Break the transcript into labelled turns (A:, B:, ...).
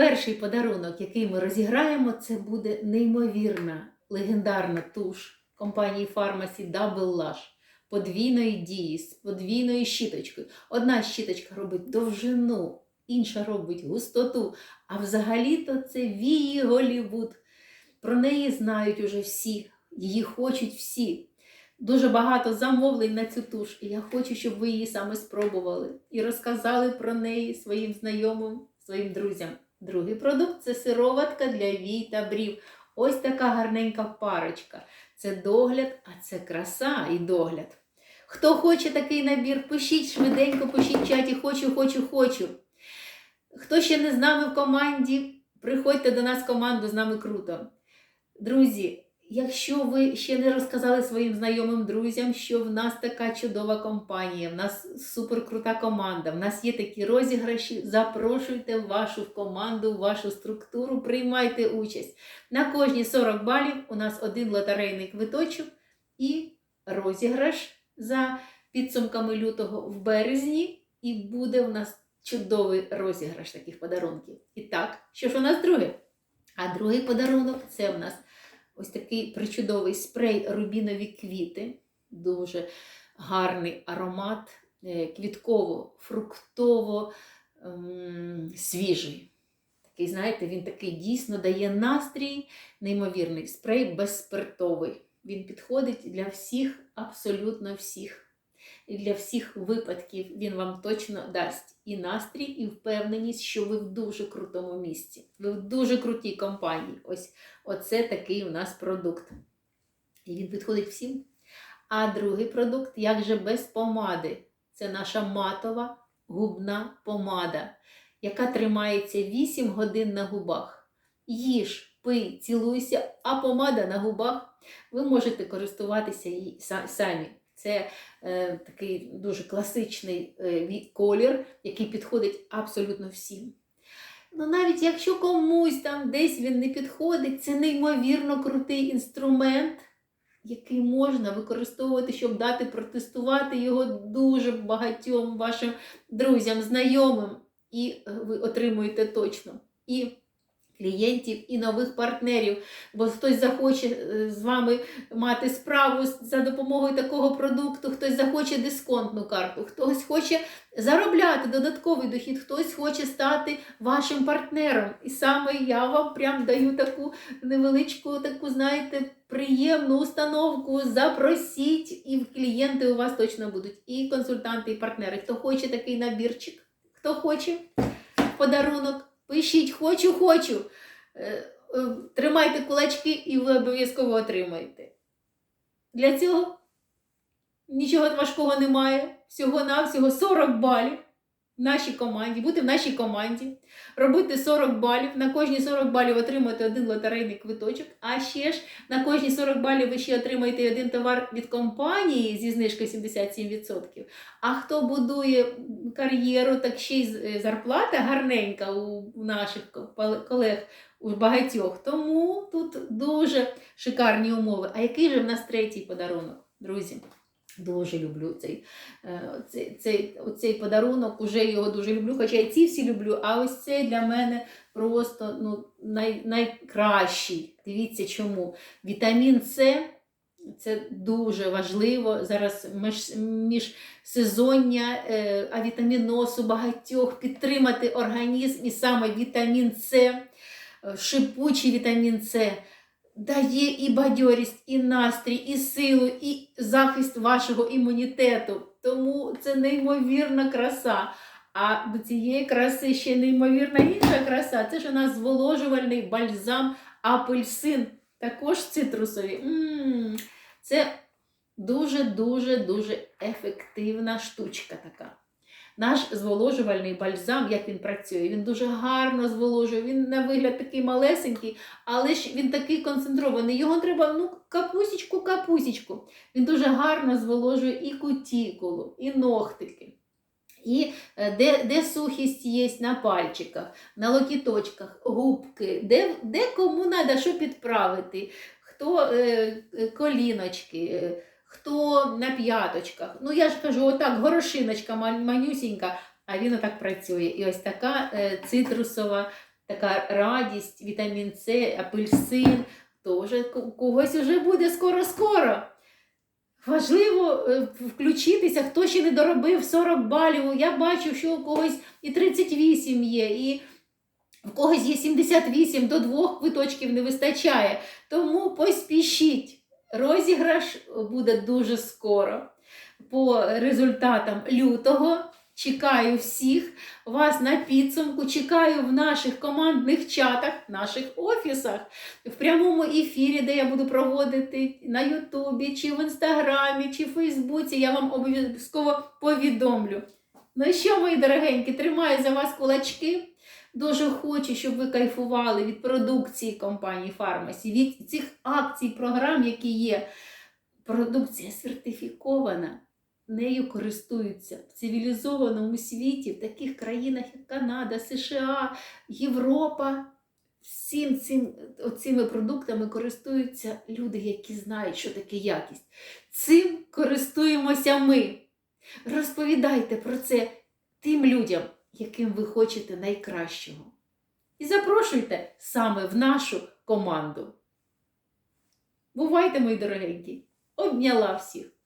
A: Перший подарунок, який ми розіграємо, це буде неймовірна легендарна туш компанії Pharmacy Double Lash подвійної дії з подвійною щіточкою. Одна щіточка робить довжину, інша робить густоту. А взагалі-то це вії Голівуд. Про неї знають уже всі, її хочуть всі. Дуже багато замовлень на цю туш, і я хочу, щоб ви її саме спробували і розказали про неї своїм знайомим, своїм друзям. Другий продукт це сироватка для вій та брів. Ось така гарненька парочка. Це догляд, а це краса і догляд. Хто хоче такий набір, пишіть швиденько, пишіть в чаті хочу, хочу, хочу. Хто ще не з нами в команді, приходьте до нас в команду, з нами круто. Друзі, якщо ви ще не розказали своїм знайомим друзям, що в нас така чудова компанія, в нас суперкрута команда, в нас є такі розіграші, запрошуйте вашу команду, вашу структуру, приймайте участь. На кожні 40 балів у нас один лотерейний квиточок і розіграш за підсумками лютого в березні, і буде у нас чудовий розіграш таких подарунків. І так, що ж у нас друге? А другий подарунок це у нас ось такий причудовий спрей рубінові квіти. Дуже гарний аромат, е, квітково-фруктово ем, свіжий. Такий, знаєте, він такий дійсно дає настрій, неймовірний спрей безспиртовий. Він підходить для всіх, абсолютно всіх. І для всіх випадків він вам точно дасть і настрій, і впевненість, що ви в дуже крутому місці. Ви в дуже крутій компанії. Ось оце такий у нас продукт. І він підходить всім. А другий продукт, як же без помади, це наша матова губна помада, яка тримається 8 годин на губах. Їж, пий, цілуйся, а помада на губах. Ви можете користуватися її самі. Це е, такий дуже класичний е, колір, який підходить абсолютно всім. Ну, навіть якщо комусь там десь він не підходить, це неймовірно крутий інструмент, який можна використовувати, щоб дати протестувати його дуже багатьом вашим друзям, знайомим, і е, ви отримуєте точно. І клієнтів і нових партнерів, бо хтось захоче е, з вами мати справу за допомогою такого продукту, хтось захоче дисконтну карту, хтось хоче заробляти додатковий дохід, хтось хоче стати вашим партнером. І саме я вам прям даю таку невеличку, таку, знаєте, приємну установку. Запросіть, і клієнти у вас точно будуть, і консультанти, і партнери. Хто хоче такий набірчик, хто хоче подарунок. Пишіть хочу, хочу. Е, е, Тримайте кулачки і ви обов'язково отримаєте. Для цього нічого важкого немає. Всього-навсього 40 балів нашій команді, бути в нашій команді, робити 40 балів. На кожні 40 балів отримати один лотерейний квиточок. А ще ж на кожні 40 балів ви ще отримаєте один товар від компанії зі знижкою 77%. А хто будує кар'єру, так ще й е, зарплата гарненька у наших колег, у багатьох. Тому тут дуже шикарні умови. А який же в нас третій подарунок, друзі? Дуже люблю цей, е, цей, цей, цей подарунок, уже його дуже люблю, хоча і ці всі люблю, а ось цей для мене просто ну, най, найкращий. Дивіться чому. Вітамін С це дуже важливо. Зараз між, міжсезоння е, авітамінозу багатьох підтримати організм і саме вітамін С, е, шипучий вітамін С дає і бадьорість, і настрій, і силу, і захист вашого імунітету. Тому це неймовірна краса. А до цієї краси ще неймовірна інша краса. Це ж у нас зволожувальний бальзам апельсин, також цитрусові. м це дуже-дуже дуже ефективна штучка така. Наш зволожувальний бальзам, як він працює, він дуже гарно зволожує. Він на вигляд такий малесенький, але ж він такий концентрований. Його треба ну, капусічку, капусічку. Він дуже гарно зволожує і кутікулу, і ногтики. І е, де, де сухість є на пальчиках, на локіточках, губки, де, де кому треба що підправити, хто е, е, коліночки, е, хто на п'яточках. Ну я ж кажу, отак горошиночка манюсінька, а він отак працює. І ось така е, цитрусова така радість, вітамін С, апельсин, то вже у когось вже буде скоро-скоро. Важливо е, включитися, хто ще не доробив 40 балів. Я бачу, що у когось і 38 є, і в когось є 78, до двох квиточків не вистачає. Тому поспішіть. Розіграш буде дуже скоро. По результатам лютого чекаю всіх вас на підсумку. Чекаю в наших командних чатах, наших офісах, в прямому ефірі, де я буду проводити на Ютубі, чи в Інстаграмі, чи в Фейсбуці. Я вам обов'язково повідомлю. Ну що, мої дорогенькі, тримаю за вас кулачки. Дуже хочу, щоб ви кайфували від продукції компанії Фармасі, від цих акцій, програм, які є. Продукція сертифікована, нею користуються в цивілізованому світі, в таких країнах, як Канада, США, Європа. Всім цим, цими продуктами користуються люди, які знають, що таке якість. Цим користуємося ми. Розповідайте про це тим людям, яким ви хочете найкращого. І запрошуйте саме в нашу команду. Бувайте, мої дорогенькі! Обняла всіх!